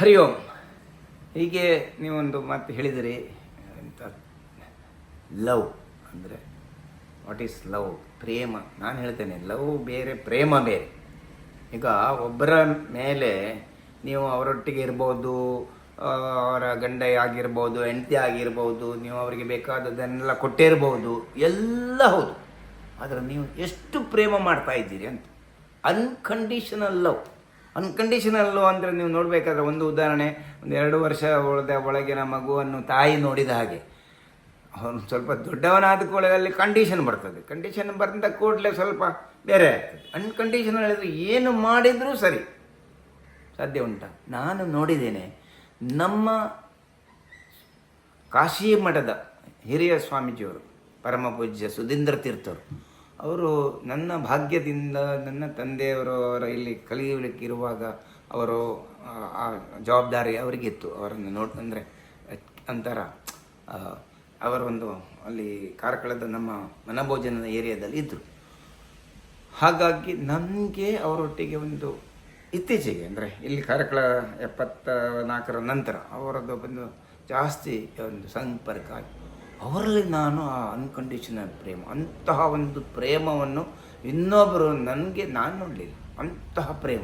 ಹರಿ ಓಂ ಹೀಗೆ ನೀವೊಂದು ಮಾತು ಹೇಳಿದಿರಿ. ಅಂತ ಲವ್ ಅಂದರೆ ವಾಟ್ ಈಸ್ ಲವ್? ಪ್ರೇಮ. ನಾನು ಹೇಳ್ತೇನೆ, ಲವ್ ಬೇರೆ, ಪ್ರೇಮ ಬೇರೆ. ಈಗ ಒಬ್ಬರ ಮೇಲೆ ನೀವು ಅವರೊಟ್ಟಿಗೆ ಇರ್ಬೋದು ಅವರ ಗಂಡ ಆಗಿರ್ಬೋದು, ಹೆಂಡತಿ ಆಗಿರ್ಬೋದು, ನೀವು ಅವರಿಗೆ ಬೇಕಾದದನ್ನೆಲ್ಲ ಕೊಟ್ಟಿರ್ಬೋದು, ಎಲ್ಲ ಹೌದು. ಆದರೆ ನೀವು ಎಷ್ಟು ಪ್ರೇಮ ಮಾಡ್ತಾ ಇದ್ದೀರಿ ಅಂತ. ಅನ್ಕಂಡೀಷನಲ್ ಲವ್ ಅನ್ಕಂಡೀಷನಲ್ ಲವ್ ಅಂದರೆ ನೀವು ನೋಡಬೇಕಾದ್ರೆ ಒಂದು ಉದಾಹರಣೆ, ಒಂದು ಎರಡು ವರ್ಷ ಒಳದ ಒಳಗಿನ ಮಗುವನ್ನು ತಾಯಿ ನೋಡಿದ ಹಾಗೆ. ಅವನು ಸ್ವಲ್ಪ ದೊಡ್ಡವನಾದ ಕೂಡಲೇ ಅಲ್ಲಿ ಕಂಡೀಷನ್ ಬರ್ತದೆ. ಕಂಡೀಷನ್ ಬಂದ ಕೂಡಲೇ ಸ್ವಲ್ಪ ಬೇರೆ ಆಗ್ತದೆ. ಅನ್ಕಂಡೀಷನಲ್ ಹೇಳಿದ್ರೆ ಏನು ಮಾಡಿದರೂ ಸರಿ. ಸಾಧ್ಯ ಉಂಟಾ. ನಾನು ನೋಡಿದ್ದೇನೆ, ನಮ್ಮ ಕಾಶಿ ಮಠದ ಹಿರಿಯ ಸ್ವಾಮೀಜಿಯವರು ಪರಮ ಪೂಜ್ಯ ಸುಧೀಂದ್ರ ತೀರ್ಥರು ಅವರು ನನ್ನ ಭಾಗ್ಯದಿಂದ ನನ್ನ ತಂದೆಯವರು ಅವರ ಇಲ್ಲಿ ಕಲಿಯಲಿಕ್ಕೆ ಇರುವಾಗ ಅವರು ಆ, ಜವಾಬ್ದಾರಿ ಅವರಿಗಿತ್ತು. ಅವರನ್ನು ನೋಡ್ ಅಂದರೆ ಅಂತರ ಅವರೊಂದು ಅಲ್ಲಿ ಕಾರ್ಕಳದ ನಮ್ಮ ಮನಭೋಜನದ ಏರಿಯಾದಲ್ಲಿ ಇದ್ದರು ಹಾಗಾಗಿ ನನಗೆ ಅವರೊಟ್ಟಿಗೆ ಒಂದು ಇತ್ತೀಚೆಗೆ ಅಂದರೆ ಇಲ್ಲಿ ಕಾರ್ಕಳ ಎಪ್ಪತ್ತ ನಾಲ್ಕರ ನಂತರ ಅವರದ್ದು ಒಂದು ಜಾಸ್ತಿ ಒಂದು ಸಂಪರ್ಕ ಆಗಿ ಅವರಲ್ಲಿ ನಾನು ಆ ಅನ್ಕಂಡೀಷನಲ್ ಪ್ರೇಮ, ಅಂತಹ ಒಂದು ಪ್ರೇಮವನ್ನು ಇನ್ನೊಬ್ಬರು ನನಗೆ ನಾನು ನೋಡಲಿಲ್ಲ. ಅಂತಹ ಪ್ರೇಮ.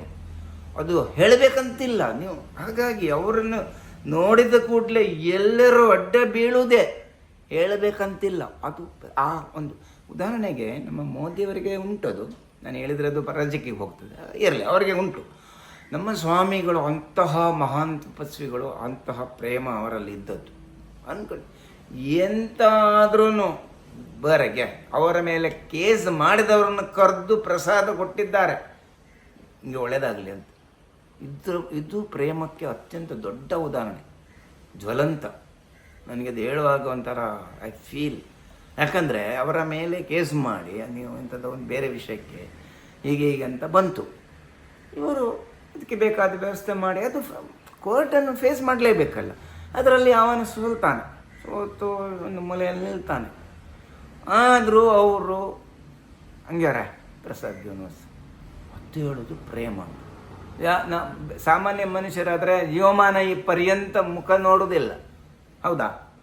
ಅದು ಹೇಳಬೇಕಂತಿಲ್ಲ ನೀವು. ಹಾಗಾಗಿ ಅವರನ್ನು ನೋಡಿದ ಕೂಡಲೇ ಎಲ್ಲರೂ ಅಡ್ಡ ಬೀಳುವುದೇ. ಹೇಳಬೇಕಂತಿಲ್ಲ. ಅದು ಆ ಒಂದು ಉದಾಹರಣೆಗೆ ನಮ್ಮ ಮೋದಿಯವರಿಗೆ ಉಂಟದು. ನಾನು ಹೇಳಿದರೆ ಅದು ರಾಜ್ಯಕ್ಕೆ ಹೋಗ್ತದೆ. ಇರಲಿ, ಅವರಿಗೆ ಉಂಟು. ನಮ್ಮ ಸ್ವಾಮಿಗಳು ಅಂತಹ ಮಹಾನ್ ತಪಸ್ವಿಗಳು ಅಂತಹ ಪ್ರೇಮ ಅವರಲ್ಲಿ ಇದ್ದದ್ದು. ಅನ್ಕೊಂಡು ಎಂತಾದ್ರೂ ಬರಗೆ ಅವರ ಮೇಲೆ ಕೇಸ್ ಮಾಡಿದವರನ್ನು ಕರೆದು ಪ್ರಸಾದ ಕೊಟ್ಟಿದ್ದಾರೆ. ಹಿಂಗೆ ಒಳ್ಳೆಯದಾಗಲಿ ಅಂತ. ಇದು ಇದು ಪ್ರೇಮಕ್ಕೆ ಅತ್ಯಂತ ದೊಡ್ಡ ಉದಾಹರಣೆ. ಜ್ವಲಂತ. ನನಗೆ ಅದು ಹೇಳುವಾಗ ಒಂಥರ ಐ ಫೀಲ್ ಯಾಕಂದರೆ ಅವರ ಮೇಲೆ ಕೇಸ್ ಮಾಡಿ, ನೀವು ಇಂಥದ್ದು ಒಂದು ಬೇರೆ ವಿಷಯಕ್ಕೆ ಹೀಗೆ ಹೀಗೆ ಅಂತ ಬಂತು. ಇವರು ಅದಕ್ಕೆ ಬೇಕಾದ ವ್ಯವಸ್ಥೆ ಮಾಡಿ, ಅದು ಕೋರ್ಟನ್ನು ಫೇಸ್ ಮಾಡಲೇಬೇಕಲ್ಲ. ಅದರಲ್ಲಿ ಅವನ ಸೋಲ್ತಾನೆ. ಒಂದು ಮೂಲೆಯಲ್ಲಿ ನಿಲ್ತಾನೆ. ಆದರೂ ಅವರು, ಹಂಗ್ಯಾರ? ಪ್ರಸಾದ್ ಯೂನಿವರ್ಸ್ ಅದು ಹೇಳೋದು ಪ್ರೇಮ. ಯಾ, ನಾ, ಸಾಮಾನ್ಯ ಮನುಷ್ಯರಾದರೆ ಜೀವಮಾನ ಈ ಪರ್ಯಂತ ಮುಖ ನೋಡೋದಿಲ್ಲ. ಹೌದಾ?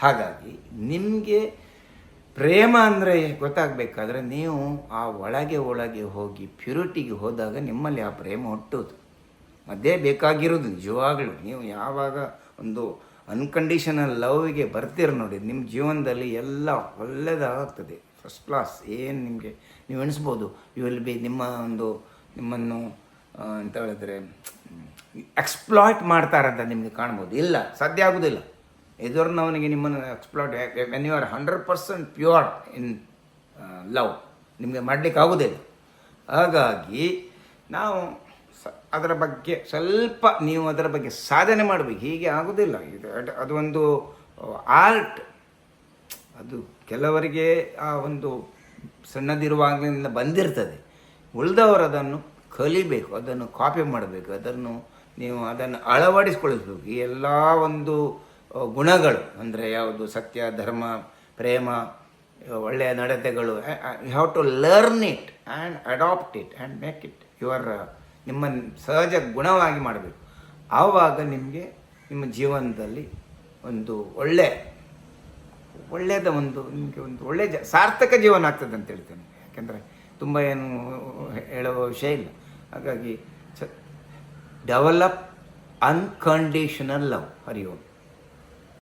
ಹಾಗಾಗಿ ನಿಮಗೆ ಪ್ರೇಮ ಅಂದರೆ ಗೊತ್ತಾಗಬೇಕಾದ್ರೆ ನೀವು ಆ ಒಳಗೆ ಒಳಗೆ ಹೋಗಿ ಪ್ಯೂರಿಟಿಗೆ ಹೋದಾಗ ನಿಮ್ಮಲ್ಲಿ ಆ ಪ್ರೇಮ ಹುಟ್ಟೋದು ಅದೇ ಬೇಕಾಗಿರೋದು ನಿಜವಾಗಲೂ. ನೀವು ಯಾವಾಗ ಒಂದು ಅನ್ಕಂಡೀಷನಲ್ ಲವ್ಗೆ ಬರ್ತೀರ ನೋಡಿ ನಿಮ್ಮ ಜೀವನದಲ್ಲಿ ಎಲ್ಲ ಒಳ್ಳೆಯದಾಗ್ತದೆ ಫಸ್ಟ್ ಕ್ಲಾಸ್ ಏನು ನಿಮಗೆ, ನೀವು ಎಣಿಸ್ಬೋದು ಯು ವಿಲ್ ಬಿ ನಿಮ್ಮ ಒಂದು, ನಿಮ್ಮನ್ನು ಅಂತ ಹೇಳಿದ್ರೆ ಎಕ್ಸ್ಪ್ಲಾಯ್ಟ್ ಮಾಡ್ತಾರಂತ ನಿಮಗೆ ಕಾಣ್ಬೋದು. ಇಲ್ಲ, ಸಾಧ್ಯ ಆಗೋದಿಲ್ಲ. ಎದುರಿನವನಿಗೆ ನಿಮ್ಮನ್ನು exploit when you are hundred percent pure in love ನಿಮಗೆ ಮಾಡಲಿಕ್ಕೆ ಆಗೋದಿಲ್ಲ ಹಾಗಾಗಿ, ನಾವು ಅದರ ಬಗ್ಗೆ ಸ್ವಲ್ಪ ನೀವು ಅದರ ಬಗ್ಗೆ ಸಾಧನೆ ಮಾಡಬೇಕು ಹೀಗೆ ಆಗೋದಿಲ್ಲ ಇದು ಅದು ಒಂದು ಆರ್ಟ್. ಅದು ಕೆಲವರಿಗೆ ಆ ಒಂದು ಸಣ್ಣದಿರುವಾಗಲಿಂದ ಬಂದಿರ್ತದೆ. ಉಳಿದವರು ಅದನ್ನು ಕಲಿಬೇಕು, ಅದನ್ನು ಕಾಪಿ ಮಾಡಬೇಕು, ಅದನ್ನು ನೀವು ಅದನ್ನು ಅಳವಡಿಸಿಕೊಳ್ಳಬೇಕು. ಈ ಎಲ್ಲ ಒಂದು ಗುಣಗಳು, ಅಂದರೆ ಯಾವುದು ಸತ್ಯ, ಧರ್ಮ, ಪ್ರೇಮ, ಒಳ್ಳೆಯ ನಡತೆಗಳು have to learn it and adapt it and make it your ನಿಮ್ಮ ಸಹಜ ಗುಣವಾಗಿ ಮಾಡಬೇಕು. ಆವಾಗ ನಿಮಗೆ ನಿಮ್ಮ ಜೀವನದಲ್ಲಿ ಒಂದು ಒಳ್ಳೆ ಒಳ್ಳೆಯದ ಒಂದು, ನಿಮಗೆ ಒಂದು ಒಳ್ಳೆಯ ಜ, ಸಾರ್ಥಕ ಜೀವನ ಆಗ್ತದೆ ಅಂತ ಹೇಳ್ತೇನೆ. ಯಾಕೆಂದರೆ ತುಂಬ ಏನು ಹೇಳುವ ವಿಷಯ ಇಲ್ಲ. ಹಾಗಾಗಿ ಡೆವಲಪ್ ಅನ್ಕಂಡೀಷನಲ್ ಲವ್ ಹರಿಯೋಮ್